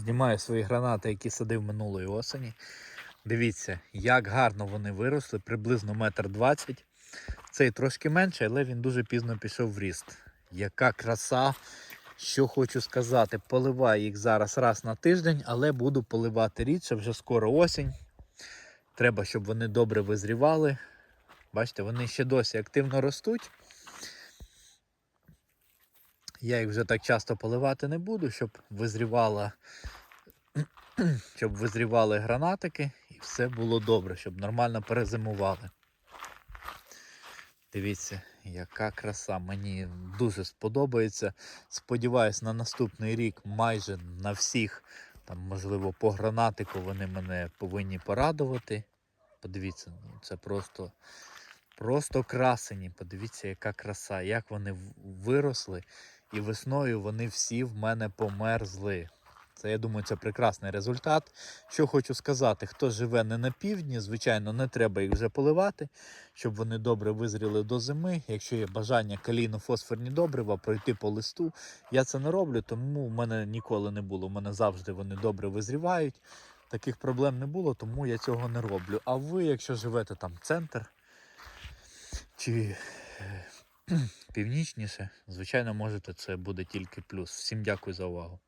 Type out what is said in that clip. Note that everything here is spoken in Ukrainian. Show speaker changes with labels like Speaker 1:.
Speaker 1: Знімаю свої гранати, які садив минулої осені. Дивіться, як гарно вони виросли, приблизно метр двадцять. Цей трошки менший, але він дуже пізно пішов в ріст. Яка краса! Що хочу сказати, поливаю їх зараз раз на тиждень, але буду поливати рідше, вже скоро осінь. Треба, щоб вони добре визрівали. Бачите, вони ще досі активно ростуть. Я їх вже так часто поливати не буду, щоб визрівала, щоб визрівали гранатики і все було добре, щоб нормально перезимували. Дивіться, яка краса. Мені дуже сподобається. Сподіваюсь, на наступний рік майже на всіх, там, можливо, по гранатику вони мене повинні порадувати. Подивіться, ну це просто, просто красені. Подивіться, яка краса, як вони виросли. І весною вони всі в мене померзли. Це, я думаю, це прекрасний результат. Що хочу сказати, хто живе не на півдні, звичайно, не треба їх вже поливати, щоб вони добре визріли до зими. Якщо є бажання калійно-фосфорні добрива пройти по листу, я це не роблю, тому в мене ніколи не було. У мене завжди вони добре визрівають. Таких проблем не було, тому я цього не роблю. А ви, якщо живете там центр чи е, північніше, звичайно, можете, це буде тільки плюс. Всім дякую за увагу.